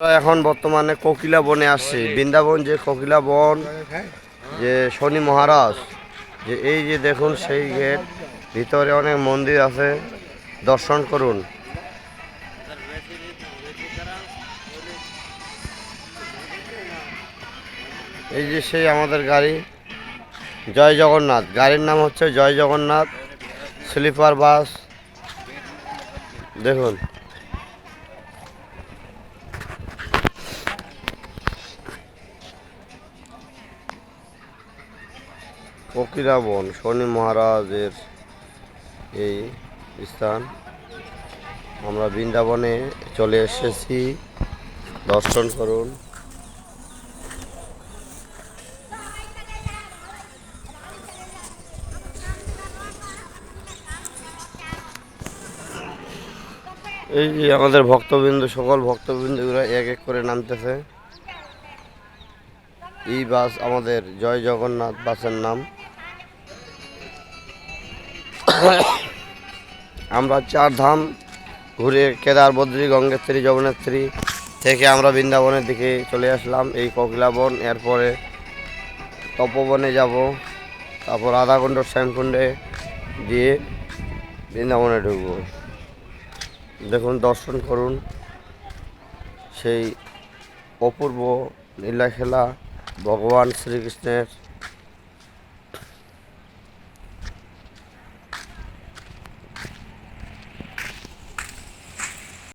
এখন বর্তমানে কোকিলা বনে আসছি। বৃন্দাবন যে কোকিলা বন, যে শনি মহারাজ, যে এই যে দেখুন সেই গেট, ভিতরে অনেক মন্দির আছে, দর্শন করুন। এই যে সেই আমাদের গাড়ি, জয় জগন্নাথ, গাড়ির নাম হচ্ছে জয় জগন্নাথ, স্লিপার বাস, দেখুন। কোকিলা বন শনি মহারাজের এই স্থান। আমরা বৃন্দাবনে চলে এসেছি। দর্শন করুন। এই যে আমাদের ভক্তবৃন্দ, সকল ভক্তবৃন্দগুলো এক এক করে নামতেছে। এই বাস আমাদের জয় জগন্নাথ বাসের নাম। আমরা চার ধাম ঘুরে কেদার, বদ্রী, গঙ্গোত্রী, যমুনেত্রী থেকে আমরা বৃন্দাবনের দিকে চলে আসলাম। এই ককিলাবন এরপরে তপবনে যাব, তারপর আধা আধাকুণ্ড শ্যামকুণ্ডে দিয়ে বৃন্দাবনে ঢুকবো। দেখুন, দর্শন করুন। সেই অপূর্ব লীলা খেলা ভগবান শ্রীকৃষ্ণের